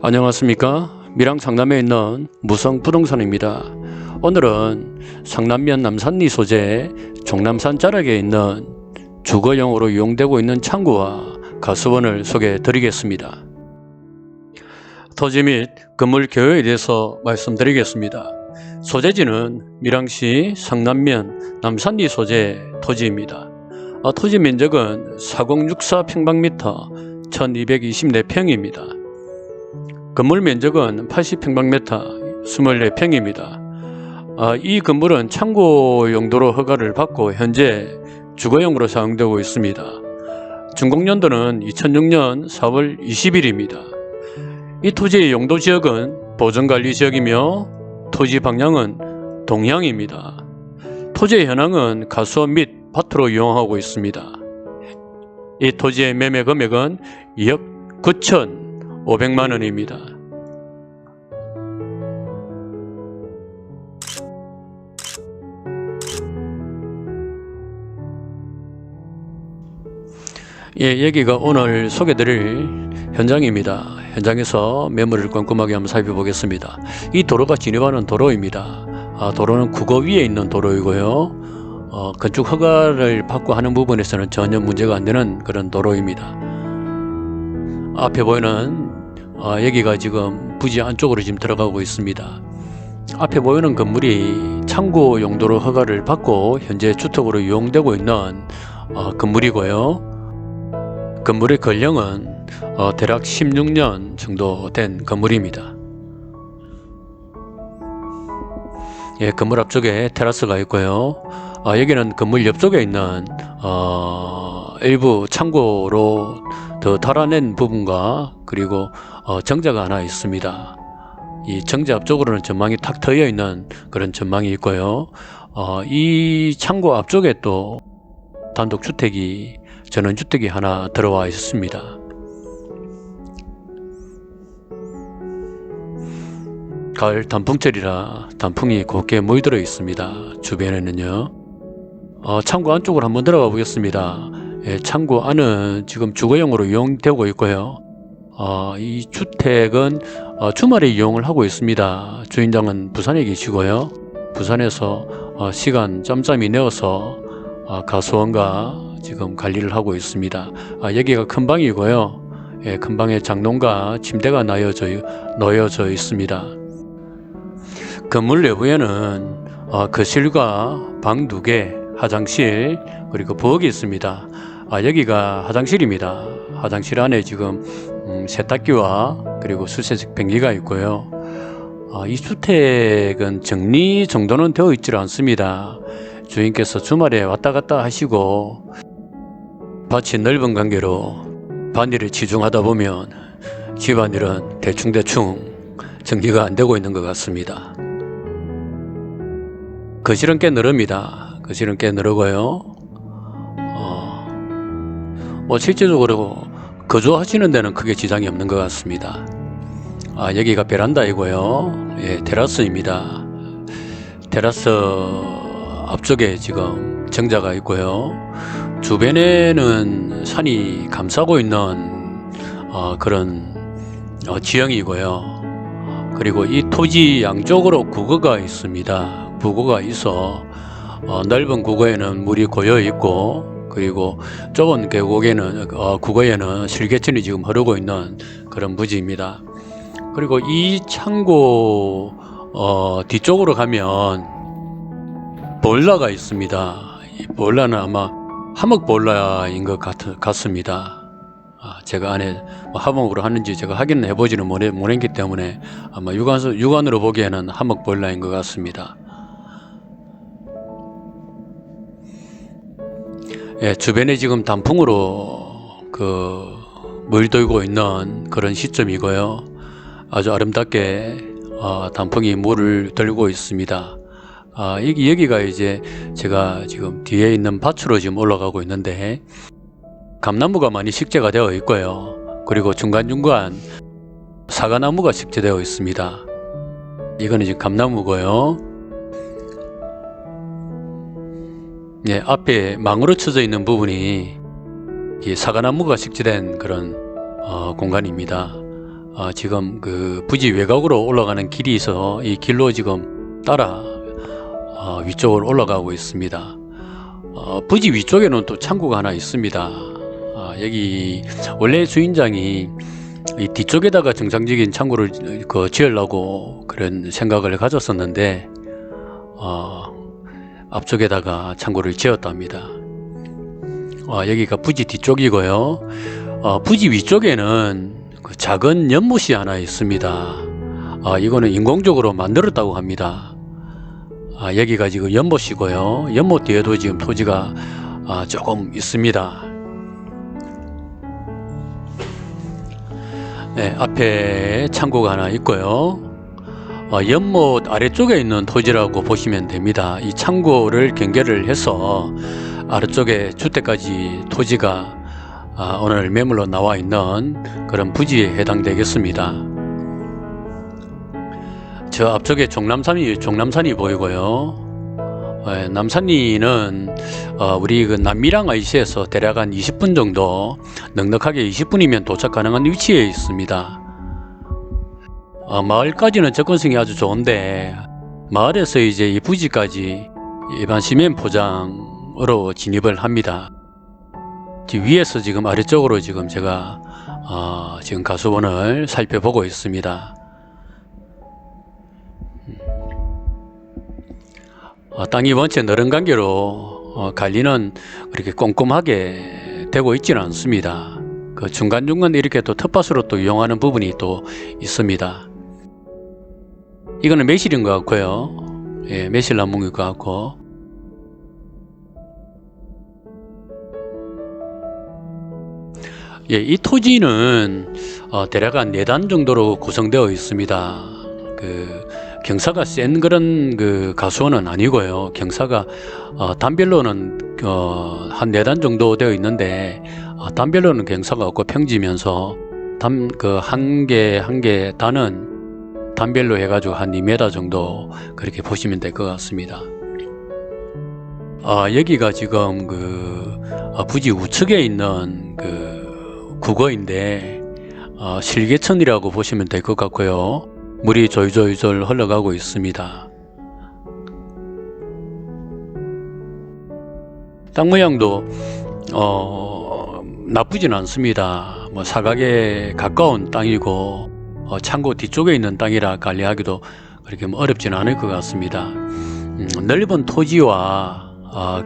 안녕하십니까? 밀양 상남에 있는 무성 부동산입니다. 오늘은 상남면 남산리 소재 종남산 자락에 있는 주거용으로 이용되고 있는 창고와 가수원을 소개해 드리겠습니다. 토지 및 건물 개요에 대해서 말씀드리겠습니다. 소재지는 밀양시 상남면 남산리 소재 토지입니다. 아, 토지 면적은 4064평방미터 1224평입니다 건물 면적은 80평방미터 24평입니다. 아, 이 건물은 창고 용도로 허가를 받고 현재 주거용으로 사용되고 있습니다. 준공연도는 2006년 4월 20일입니다. 이 토지의 용도 지역은 보전관리 지역이며 토지 방향은 동향입니다. 토지의 현황은 가수원 및 밭으로 이용하고 있습니다. 이 토지의 매매 금액은 2억 9천 500만 원입니다. 예, 여기가 오늘 소개드릴 현장입니다. 현장에서 매물을 꼼꼼하게 한번 살펴보겠습니다. 이 도로가 진입하는 도로입니다. 아, 도로는 국어 위에 있는 도로이고요. 어, 건축 허가를 받고 하는 부분에서는 전혀 문제가 안 되는 그런 도로입니다. 앞에 보이는 어, 여기가 지금 부지 안쪽으로 지금 들어가고 있습니다. 앞에 보이는 건물이 창고 용도로 허가를 받고 현재 주택으로 이용되고 있는 어, 건물이고요. 건물의 건령은 어, 대략 16년 정도 된 건물입니다. 예, 건물 앞쪽에 테라스가 있고요. 아, 여기는 건물 옆쪽에 있는 어, 일부 창고로 더 달아낸 부분과 그리고 어, 정자가 하나 있습니다. 이 정자 앞쪽으로는 전망이 탁 트여 있는 그런 전망이 있고요. 어, 이 창고 앞쪽에 또 단독 주택이 전원주택이 하나 들어와 있습니다. 가을 단풍철이라 단풍이 곱게 모이들어 있습니다. 주변에는요. 어, 창고 안쪽으로 한번 들어가 보겠습니다. 예, 창고 안은 지금 주거용으로 이용되고 있고요. 어, 이 주택은 어, 주말에 이용을 하고 있습니다. 주인장은 부산에 계시고요. 부산에서 어, 시간 짬짬이 내어서 어, 가수원과 지금 관리를 하고 있습니다. 아, 여기가 큰 방이고요. 예, 큰 방에 장롱과 침대가 놓여져, 놓여져 있습니다. 건물 내부에는 어, 거실과 방 두 개, 화장실 그리고 부엌이 있습니다. 아, 여기가 화장실입니다. 화장실 안에 지금 음, 세탁기와 그리고 수세식 변기가 있고요. 아, 이 주택은 정리 정도는 되어 있질 않습니다. 주인께서 주말에 왔다 갔다 하시고 밭이 넓은 관계로 반일에 치중하다 보면 집안일은 대충대충 정리가 안 되고 있는 것 같습니다. 거실은 꽤 늘읍니다. 거실은 꽤 늘고요. 어, 뭐 실제적으로 거주하시는 데는 크게 지장이 없는 것 같습니다. 아, 여기가 베란다이고요. 예, 테라스입니다. 테라스 앞쪽에 지금 정자가 있고요. 주변에는 산이 감싸고 있는 어, 그런 어, 지형이고요. 그리고 이 토지 양쪽으로 국어가 있습니다. 부고가 있어 어, 넓은 국어에는 물이 고여 있고 그리고 좁은 계곡에는 어, 국어에는 실개천이 지금 흐르고 있는 그런 부지입니다. 그리고 이 창고 어, 뒤쪽으로 가면 볼라가 있습니다. 이 볼라는 아마 하목 볼라인 것 같, 같습니다. 아, 제가 안에 뭐 하목으로 하는지 제가 확인을 해보지는 못해, 못했기 때문에 아마 육안, 육안으로 보기에는 하목 볼라인 것 같습니다. 예, 주변에 지금 단풍으로 그 물들고 있는 그런 시점이고요. 아주 아름답게 어, 단풍이 물을 들고 있습니다. 아, 여기, 여기가 이제 제가 지금 뒤에 있는 밭으로 지금 올라가고 있는데 감나무가 많이 식재가 되어 있고요. 그리고 중간중간 사과나무가 식재되어 있습니다. 이거는 지금 감나무고요. 예, 앞에 망으로 쳐져 있는 부분이 이 사과나무가 식재된 그런 어, 공간입니다. 어, 지금 그 부지 외곽으로 올라가는 길이 있어 이 길로 지금 따라 어, 위쪽으로 올라가고 있습니다. 어, 부지 위쪽에는 또 창고가 하나 있습니다. 아, 여기 원래 주인장이 이 뒤쪽에다가 정상적인 창고를 그 지으려고 그런 생각을 가졌었는데 어, 앞쪽에다가 창고를 지었답니다. 어, 여기가 부지 뒤쪽이고요. 어, 부지 위쪽에는 그 작은 연못이 하나 있습니다. 아, 이거는 인공적으로 만들었다고 합니다. 아, 여기가 지금 연못이고요. 연못 뒤에도 지금 토지가 아, 조금 있습니다. 네, 앞에 창고가 하나 있고요. 어, 연못 아래쪽에 있는 토지라고 보시면 됩니다. 이 창고를 경계를 해서 아래쪽에 주택까지 토지가 아, 오늘 매물로 나와 있는 그런 부지에 해당되겠습니다. 저 앞쪽에 종남산이 종남산이 보이고요. 예, 남산리는 어, 우리 그 남미랑 IC에서 대략 한 20분 정도 넉넉하게 20분이면 도착 가능한 위치에 있습니다. 어, 마을까지는 접근성이 아주 좋은데 마을에서 이제 이 부지까지 일반 시민 포장으로 진입을 합니다. 위에서 지금 아래쪽으로 지금 제가 어, 지금 가수원을 살펴보고 있습니다. 어, 땅이 원체 너른 관계로 어, 관리는 그렇게 꼼꼼하게 되고 있지는 않습니다. 그 중간중간 이렇게 또 텃밭으로 또 이용하는 부분이 또 있습니다. 이거는 매실인 것 같고요. 예, 매실 나무인 것 같고. 예, 이 토지는 어, 대략 한네단 정도로 구성되어 있습니다. 그 경사가 센 그런 그 가수원은 아니고요. 경사가 어, 단별로는 어, 한네단 정도 되어 있는데 어, 단별로는 경사가 없고 평지면서 단그한개한개 단은 단별로 해가지고 한 2m 정도 그렇게 보시면 될 것 같습니다. 아 여기가 지금 그 어, 부지 우측에 있는 그 국어인데 어, 실개천이라고 보시면 될 것 같고요. 물이 졸졸졸 흘러가고 있습니다. 땅 모양도 어, 나쁘진 않습니다. 뭐 사각에 가까운 땅이고 어, 창고 뒤쪽에 있는 땅이라 관리하기도 그렇게 뭐 어렵지는 않을 것 같습니다. 음, 넓은 토지와 어,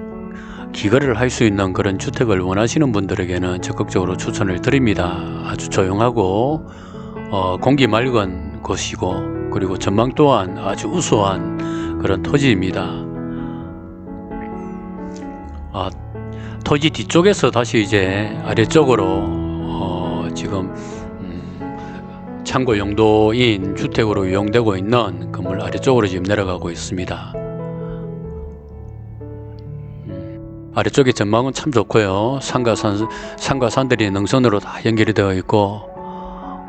기거를 할 수 있는 그런 주택을 원하시는 분들에게는 적극적으로 추천을 드립니다. 아주 조용하고 어, 공기 맑은 곳이고 그리고 전망 또한 아주 우수한 그런 토지입니다. 아, 토지 뒤쪽에서 다시 이제 아래쪽으로 어, 지금 음, 창고 용도인 주택으로 이용되고 있는 건물 아래쪽으로 지금 내려가고 있습니다. 음, 아래쪽에 전망은 참 좋고요. 산과 산, 산과 산들이 능선으로 다 연결이 되어 있고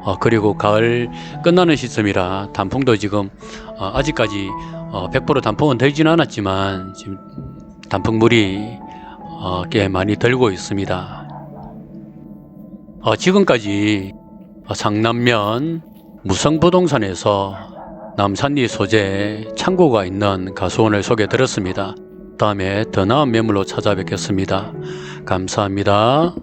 어, 그리고 가을 끝나는 시점이라 단풍도 지금 어, 아직까지 어, 100% 단풍은 들지는 않았지만 지금 단풍물이 어, 꽤 많이 들고 있습니다. 어, 지금까지 어, 상남면 무성부동산에서 남산리 소재 창고가 있는 가수원을 소개 드렸습니다. 다음에 더 나은 매물로 찾아뵙겠습니다. 감사합니다.